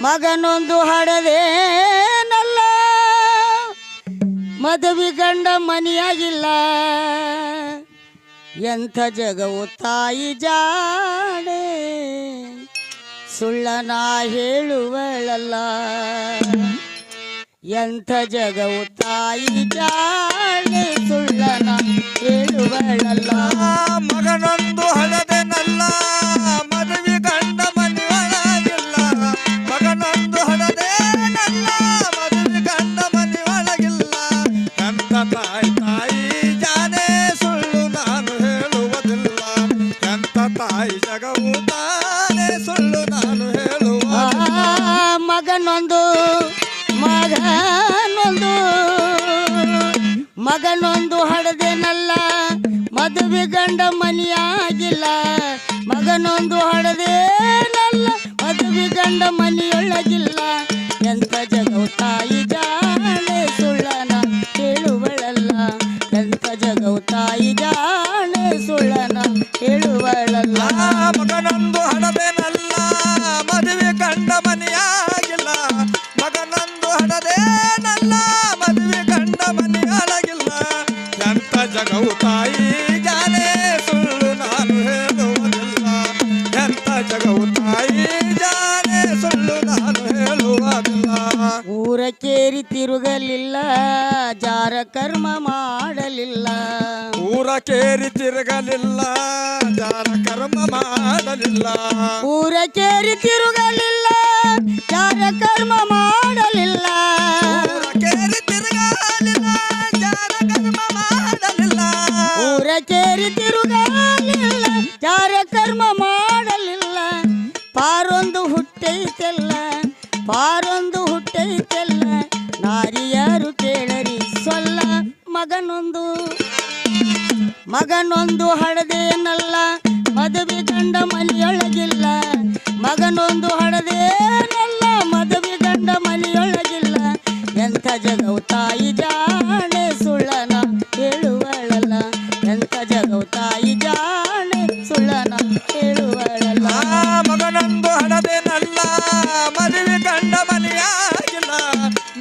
ಮಗನೊಂದು ಹಡದೇನಲ್ಲ? ಮದುವೆ ಗಂಡ ಮನೆಯಾಗಿಲ್ಲ. ಎಂಥ ಜಗವು ತಾಯಿ ಜಾಡೆ ಸುಳ್ಳನ ಹೇಳುವಳಲ್ಲ. ಎಂಥ ಜಗವು ತಾಯಿ ಜಾಡೆ ಸುಳ್ಳನ ಹೇಳುವಳಲ್ಲ. ಮಗನೊಂದು ಹಳದೆನಲ್ಲ ಮಗನೊಂದು ಮಗನೊಂದು ಹಡದೇನಲ್ಲ, ಮದುವೆ ಗಂಡ ಮನೆಯಾಗಿಲ್ಲ. ಮಗನೊಂದು ಹಡದೇನಲ್ಲ, ಮದುವೆ ಗಂಡ ಮನೆಯೊಳಗಿಲ್ಲ. ಎಂತ ಜಗವು ತಾಯಿ ಜಾಣೆ ಸುಳ್ಳನ ಹೇಳುವಳಲ್ಲ ಎಂತ ಜಗವು ತಾಯಿ ಜಾಣೆ ಸುಳ್ಳನ ಹೇಳುವಳಲ್ಲ ಮಗನೊಂದು ಹಡದೇನಲ್ಲ, ಮದುವೆ ಗಂಡ ಮನೆಯಾಗಿಲ್ಲ ತಿರುಗಲಿಲ್ಲ ಜಾರ ಕರ್ಮ ಮಾಡಲಿಲ್ಲ. ಊರ ಕೇರಿ ತಿರುಗಲಿಲ್ಲ ಜಾರ ಕರ್ಮ ಮಾಡಲಿಲ್ಲ. ಊರ ಕೇರಿ ತಿರುಗಲಿಲ್ಲ ಜಾರ ಕರ್ಮ ಮಾಡಲಿಲ್ಲ. ಊರ ಕೇರಿ ತಿರುಗಲಿಲ್ಲ ಜಾರ ಕರ್ಮ ಮಾಡಲಿಲ್ಲ. ಊರ ಕೇರಿ ತಿರುಗಲಿಲ್ಲ ಜಾರ ಕರ್ಮ ಮಾಡಲಿಲ್ಲ. ಪಾರೊಂದು ಹುಟ್ಟೈತೆಲ್ಲ ಪಾರೊಂದು ನಾರಿಯಾರು ಕೇಳರಿ? ಸೊಲ್ಲ ಮಗನೊಂದು. ಮಗನೊಂದು ಹಳದೇನಲ್ಲ ಮದುವೆ ಗಂಡ ಮನೆಯೊಳಗಿಲ್ಲ.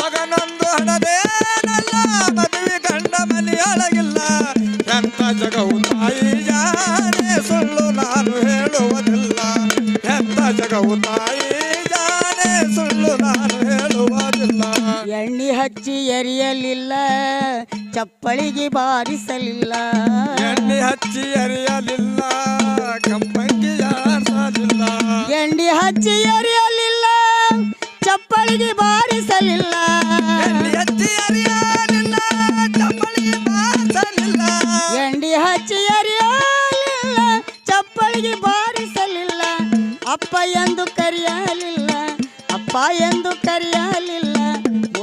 ಮಗನೊಂದು ಹಣದೇನಲ್ಲ ಮದುವೆ ಗಂಡ ಮನೆಯೊಳಗಿಲ್ಲ. ಎಂತ ಜಗವು ತಾಯಿ ಜಾನೆ ಸುಳ್ಳು ನಾನು ಹೇಳುವುದಿಲ್ಲ. ಎಂತ ಜಗವು ತಾಯಿ ಜಾನೆ ಸುಳ್ಳು ನಾನು ಹೇಳುವುದಿಲ್ಲ. ಎಣ್ಣೆ ಹಚ್ಚಿ ಎರಿಯಲಿಲ್ಲ ಚಪ್ಪಳಿಗೆ ಬಾರಿಸಲಿಲ್ಲ. ಎಣ್ಣೆ ಹಚ್ಚಿ ಎರಿಯಲಿಲ್ಲ ಕಂಪಂಗಿ ಯಾರಿಸಲಿಲ್ಲ ಎಣ್ಣೆ ಹಚ್ಚಿ ಎರಿಯಲಿಲ್ಲ ಚಪ್ಪಳಿಗೆ ಹಚ್ಚಿ ಅರಿಯಲಿಲ್ಲ ಚಪ್ಪಲಿ ಬಾರಿಸಲಿಲ್ಲ. ಎಣ್ಣೆ ಹಚ್ಚಿ ಎರಿಯಲಿಲ್ಲ ಚಪ್ಪಳಿಗೆ ಬಾರಿಸಲಿಲ್ಲ. ಅಪ್ಪ ಎಂದು ಕರೆಯಲಿಲ್ಲ ಅಪ್ಪ ಎಂದು ಕರೆಯಲಿಲ್ಲ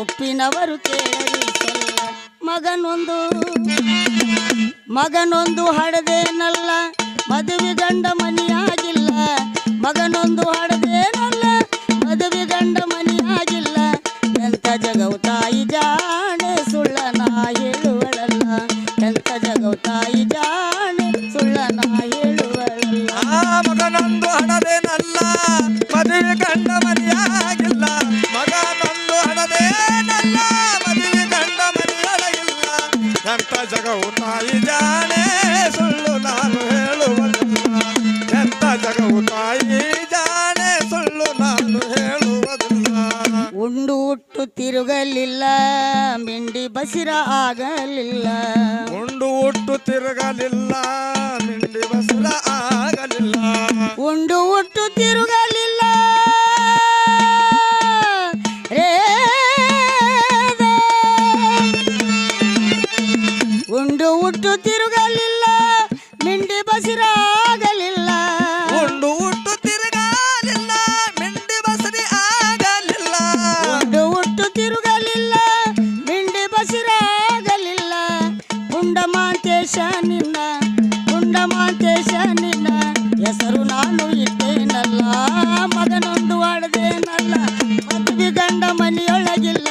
ಒಪ್ಪಿನವರು ಕೇಳಲಿಸಲ್ಲ ಮಗನೊಂದು ಮಗನೊಂದು ಹಡದೇನಲ್ಲ ಮದುವೆ ಗಂಡ ಮನೆಯಾಗಿಲ್ಲ. ಮಗನೊಂದು ಹಡದೇನಲ್ಲ ತಿರುಗಲಿಲ್ಲ ಮಿಂಡಿ ಬಸಿರ ಆಗಲಿಲ್ಲ. ಉಂಡು ಒಟ್ಟು ತಿರುಗಲಿಲ್ಲ ಮಿಂಡಿ ಬಸಿರ ಆಗಲಿಲ್ಲ. ಉಂಡು ಒಟ್ಟು ತಿರುಗಲಿಲ್ಲ. ರೇ ಉಂಡು ಒಟ್ಟು ತಿರುಗಲಿಲ್ಲ ಮಾಂತೇಶ ನಿನ್ನ ಗುಂಡ ಮಾಂತೇಶ ನಿನ್ನ ಹೆಸರು ನಾನು ಇಟ್ಟೇನಲ್ಲ, ಮಗನೊಂದು ಆಡದೇನಲ್ಲ, ಮದುವೆ ಗಂಡ ಮನೆಯೊಳಗಿಲ್ಲ,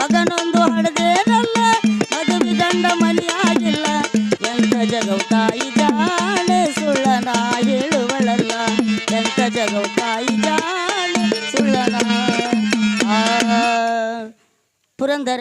ಮಗನೊಂದು ಆಡದೇನಲ್ಲ, ಮದುವೆ ಗಂಡ ಮನೆಯಾಗಿಲ್ಲ. ಎಂತ ಜಗವು ತಾಯಿ ಜಾಣೆ ಸುಳ್ಳನ ಹೇಳುವಳಲ್ಲ ಎಂತ ಜಗವು ತಾಯಿ ಜಾಣೆ ಸುಳ್ಳನ ಪುರಂದರ